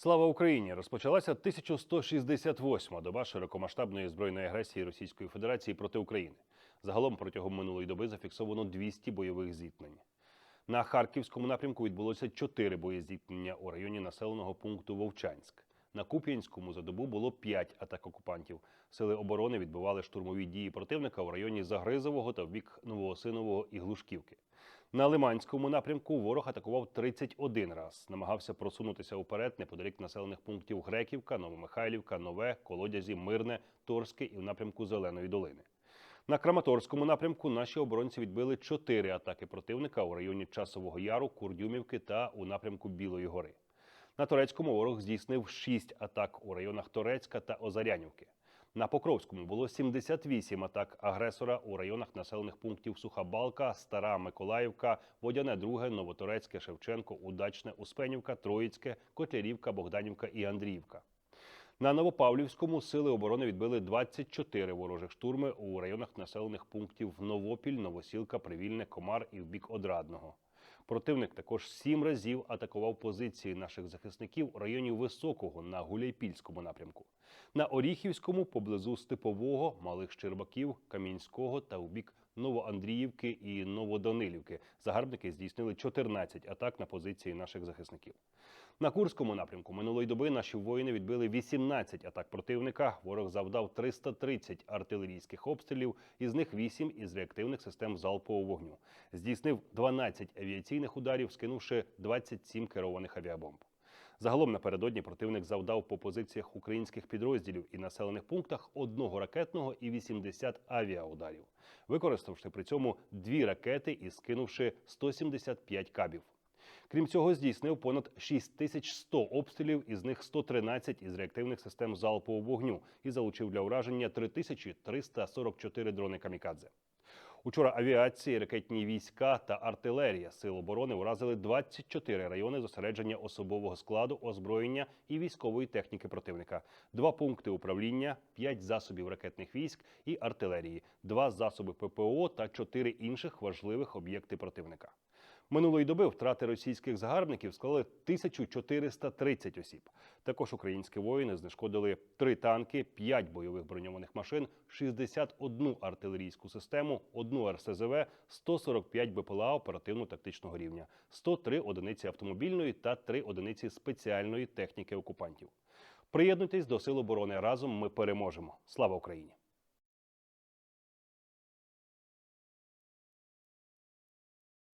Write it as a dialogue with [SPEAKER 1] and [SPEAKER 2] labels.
[SPEAKER 1] Слава Україні! Розпочалася 1168-ма доба широкомасштабної збройної агресії Російської Федерації проти України. Загалом протягом минулої доби зафіксовано 200 бойових зіткнень. На Харківському напрямку відбулося 4 боєзіткнення у районі населеного пункту Вовчанськ. На Куп'янському за добу було 5 атак окупантів. Сили оборони відбивали штурмові дії противника у районі Загризового та в бік Новоосинового і Глушківки. На Лиманському напрямку ворог атакував 31 раз, намагався просунутися уперед неподалік населених пунктів Греківка, Новомихайлівка, Нове, Колодязі, Мирне, Торське і в напрямку Зеленої долини. На Краматорському напрямку наші оборонці відбили чотири атаки противника у районі Часового Яру, Курдюмівки та у напрямку Білої гори. На Турецькому ворог здійснив шість атак у районах Торецька та Озарянівки. На Покровському було 78 атак агресора у районах населених пунктів Суха Балка, Стара Миколаївка, Водяне Друге, Новоторецьке, Шевченко, Удачне, Успенівка, Троїцьке, Котлярівка, Богданівка і Андріївка. На Новопавлівському сили оборони відбили 24 ворожих штурми у районах населених пунктів Новопіль, Новосілка, Привільне, Комар і в бік Одрадного. Противник також сім разів атакував позиції наших захисників у районі Високого на Гуляйпільському напрямку. На Оріхівському поблизу Степового, Малих Щербаків, Камінського та у бік Новоандріївки і Новоданилівки загарбники здійснили 14 атак на позиції наших захисників. На Курському напрямку минулої доби наші воїни відбили 18 атак противника. Ворог завдав 330 артилерійських обстрілів, із них 8 із реактивних систем залпового вогню. Здійснив 12 авіаційних ударів, скинувши 27 керованих авіабомб. Загалом напередодні противник завдав по позиціях українських підрозділів і населених пунктах одного ракетного і 80 авіаударів, використавши при цьому дві ракети і скинувши 175 кабів. Крім цього, здійснив понад 6100 обстрілів, із них 113 із реактивних систем залпового вогню і залучив для ураження 3344 дрони камікадзе. Учора авіації, ракетні війська та артилерія сил оборони уразили 24 райони зосередження особового складу, озброєння і військової техніки противника, два пункти управління, п'ять засобів ракетних військ і артилерії, два засоби ППО та чотири інших важливих об'єкти противника. Минулої доби втрати російських загарбників склали 1430 осіб. Також українські воїни знешкодили три танки, 5 бойових броньованих машин, 61 артилерійську систему, одну РСЗВ, 145 БПЛА оперативно-тактичного рівня, 103 одиниці автомобільної та 3 одиниці спеціальної техніки окупантів. Приєднуйтесь до Сил оборони разом. Ми переможемо. Слава Україні!